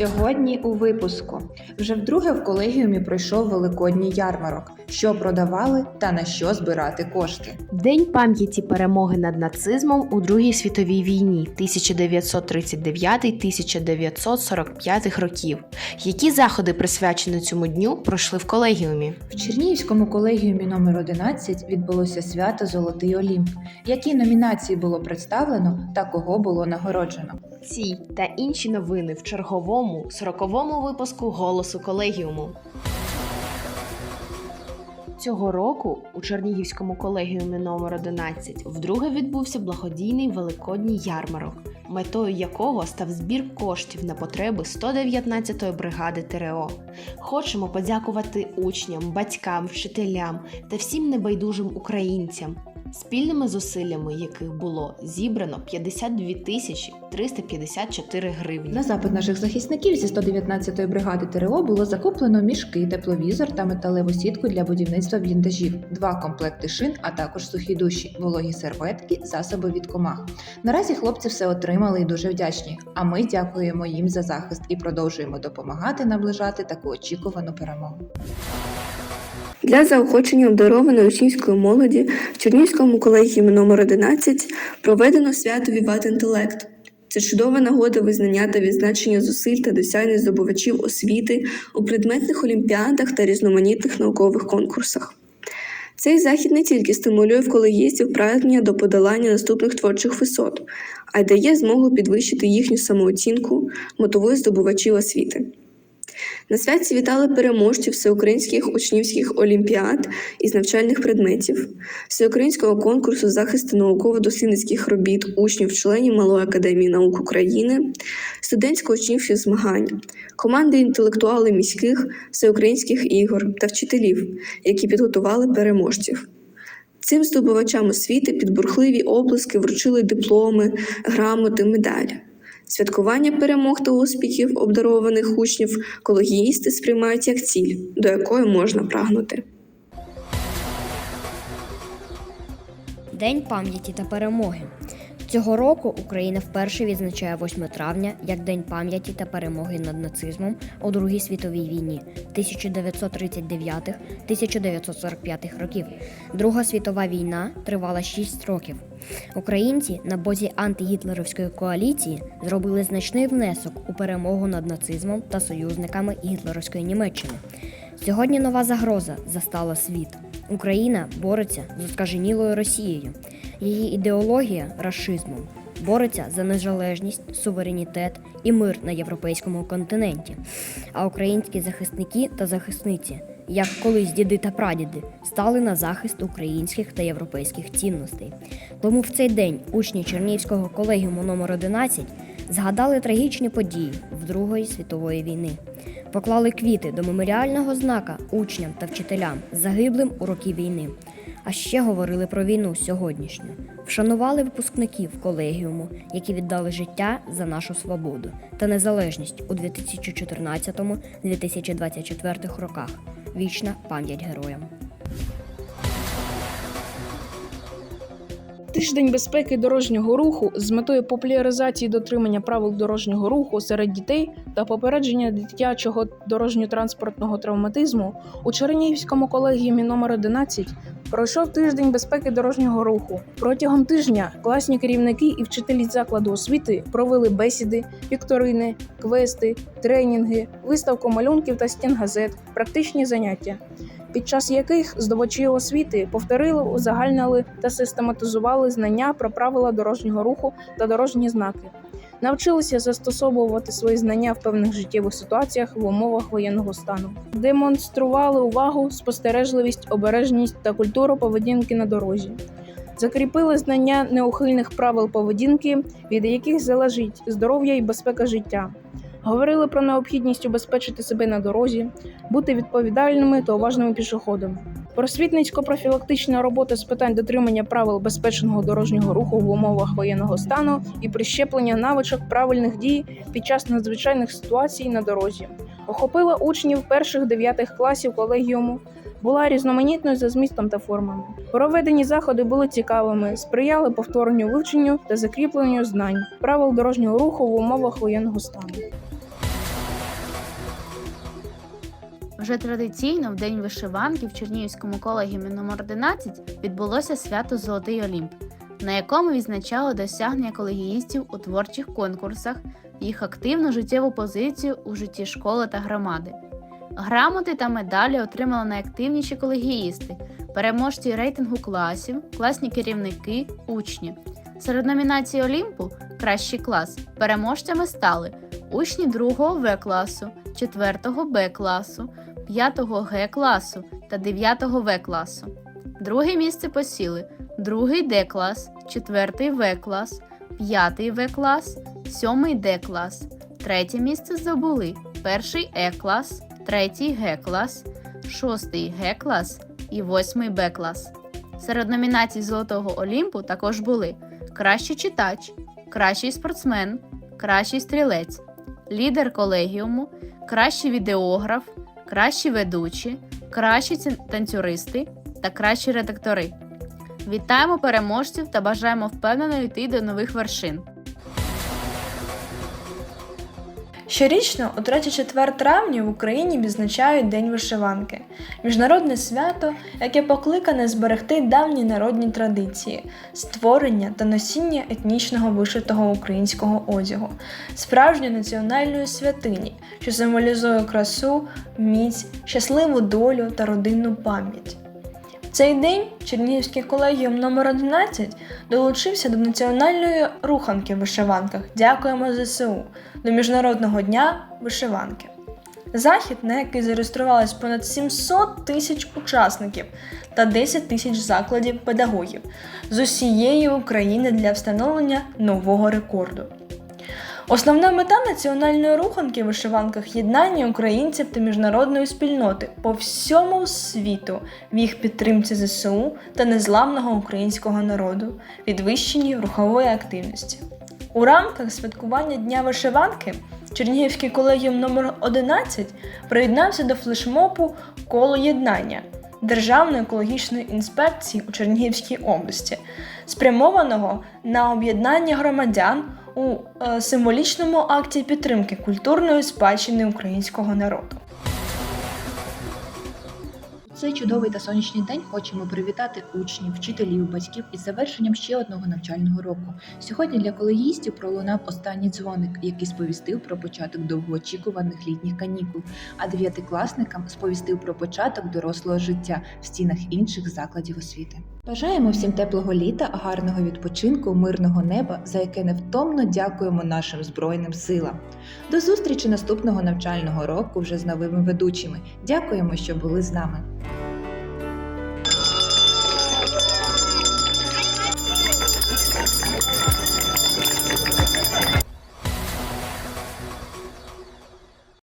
Сьогодні у випуску вже вдруге в колегіумі пройшов великодній ярмарок, що продавали та на що збирати кошти. День пам'яті перемоги над нацизмом у Другій світовій війні 1939-1945 років. Які заходи, присвячені цьому дню, пройшли в колегіумі? В Чернігівському колегіумі номер 11 відбулося свято Золотий Олімп. Які номінації було представлено та кого було нагороджено? Ці та інші новини в черговому 40-му випуску голосу колегіуму. Цього року у Чернігівському колегіумі номер 11 вдруге відбувся благодійний великодній ярмарок, метою якого став збір коштів на потреби 119-ї бригади ТРО. Хочемо подякувати учням, батькам, вчителям та всім небайдужим українцям, спільними зусиллями яких було зібрано 52 тисячі 354 гривні. На запит наших захисників зі 119-ї бригади ТРО було закуплено мішки, тепловізор та металеву сітку для будівництва бліндажів, два комплекти шин, а також сухі душі, вологі серветки, засоби від комах. Наразі хлопці все отримали і дуже вдячні. А ми дякуємо їм за захист і продовжуємо допомагати наближати таку очікувану перемогу. Для заохочення обдарованої учнівської молоді в Чернігівському колегіумі номер 11 проведено свято Віват інтелект. Це чудова нагода визнання та відзначення зусиль та досягнень здобувачів освіти у предметних олімпіадах та різноманітних наукових конкурсах. Цей захід не тільки стимулює в колегістів прагнення до подолання наступних творчих висот, а й дає змогу підвищити їхню самооцінку, мотивує здобувачів освіти. На святі вітали переможців всеукраїнських учнівських олімпіад із навчальних предметів, всеукраїнського конкурсу захисту науково-дослідницьких робіт учнів-членів Малої академії наук України, студентсько-учнівських змагань, команди інтелектуали міських всеукраїнських ігор та вчителів, які підготували переможців. Цим здобувачам освіти під бурхливі оплески вручили дипломи, грамоти, медалі. Святкування перемог та успіхів обдарованих учнів колегіїсти сприймають як ціль, до якої можна прагнути. День пам'яті та перемоги. Цього року Україна вперше відзначає 8 травня як День пам'яті та перемоги над нацизмом у Другій світовій війні 1939-1945 років. Друга світова війна тривала 6 років. Українці на бозі антигітлерівської коаліції зробили значний внесок у перемогу над нацизмом та союзниками гітлерівської Німеччини. Сьогодні нова загроза застала світ. Україна бореться з оскаженілою Росією. Її ідеологія расизмом бореться за незалежність, суверенітет і мир на європейському континенті. А українські захисники та захисниці, як колись діди та прадіди, стали на захист українських та європейських цінностей. Тому в цей день учні Чернігівського колегіуму номер 11 згадали трагічні події в Другої світової війни. Поклали квіти до меморіального знака учням та вчителям, загиблим у роки війни. А ще говорили про війну сьогоднішню. Вшанували випускників колегіуму, які віддали життя за нашу свободу та незалежність у 2014-2024 роках. Вічна пам'ять героям. Тиждень безпеки дорожнього руху з метою популяризації дотримання правил дорожнього руху серед дітей та попередження дитячого дорожньо-транспортного травматизму у Чернігівському колегіумі номер 11 пройшов тиждень безпеки дорожнього руху. Протягом тижня класні керівники і вчителі закладу освіти провели бесіди, вікторини, квести, тренінги, виставку малюнків та стінгазет, практичні заняття під час яких здобувачі освіти повторили, узагальнили та систематизували знання про правила дорожнього руху та дорожні знаки, навчилися застосовувати свої знання в певних життєвих ситуаціях в умовах воєнного стану, демонстрували увагу, спостережливість, обережність та культуру поведінки на дорозі. Закріпили знання неухильних правил поведінки, від яких залежить здоров'я і безпека життя. Говорили про необхідність убезпечити себе на дорозі, бути відповідальними та уважними пішоходами. Просвітницько-профілактична робота з питань дотримання правил безпечного дорожнього руху в умовах воєнного стану і прищеплення навичок правильних дій під час надзвичайних ситуацій на дорозі. Охопила учнів перших дев'ятих класів колегіуму. Була різноманітною за змістом та формами. Проведені заходи були цікавими, сприяли повторенню вивченню та закріпленню знань правил дорожнього руху в умовах воєнного стану. Вже традиційно в День вишиванки в Чернігівському колегіумі номер 11 відбулося свято Золотий Олімп, на якому відзначали досягнення колегіїстів у творчих конкурсах, їх активну життєву позицію у житті школи та громади. Грамоти та медалі отримали найактивніші колегіїсти, переможці рейтингу класів, класні керівники, учні. Серед номінацій Олімпу Кращий клас переможцями стали учні 2 В класу, 4 Б класу, 5 Г класу та 9 В класу. Друге місце посіли 2 Д клас, 4 В клас, 5 В клас, 7 Д клас. Третє місце здобули 1 Е клас, 3 Г клас, 6 Г клас і 8 Б клас. Серед номінацій Золотого Олімпу також були Кращий читач, кращий спортсмен, кращий стрілець, лідер колегіуму, кращий відеограф, кращі ведучі, кращі танцюристи та кращі редактори. Вітаємо переможців та бажаємо впевнено йти до нових вершин. Щорічно у 3-4 травня в Україні відзначають День вишиванки міжнародне свято, яке покликане зберегти давні народні традиції, створення та носіння етнічного вишитого українського одягу, справжньої національної святині, що символізує красу, міць, щасливу долю та родинну пам'ять. Цей день Чернігівський колегіум номер 11 долучився до національної руханки в вишиванках Дякуємо ЗСУ до Міжнародного дня вишиванки. Захід, на який зареєструвалось понад 700 тисяч учасників та 10 тисяч закладів педагогів з усієї України для встановлення нового рекорду. Основна мета національної руханки в вишиванках єднання українців та міжнародної спільноти по всьому світу в їх підтримці ЗСУ та незламного українського народу, підвищенні рухової активності. У рамках святкування Дня вишиванки Чернігівський колегіум номер 11 приєднався до флешмобу Коло єднання Державної екологічної інспекції у Чернігівській області, спрямованого на об'єднання громадян у е, символічному акті підтримки культурної спадщини українського народу. Цей чудовий та сонячний день хочемо привітати учнів, вчителів, батьків із завершенням ще одного навчального року. Сьогодні для колегіїстів пролунав останній дзвоник, який сповістив про початок довгоочікуваних літніх канікул, а дев'ятикласникам сповістив про початок дорослого життя в стінах інших закладів освіти. Бажаємо всім теплого літа, гарного відпочинку, мирного неба, за яке невтомно дякуємо нашим збройним силам. До зустрічі наступного навчального року вже з новими ведучими. Дякуємо, що були з нами.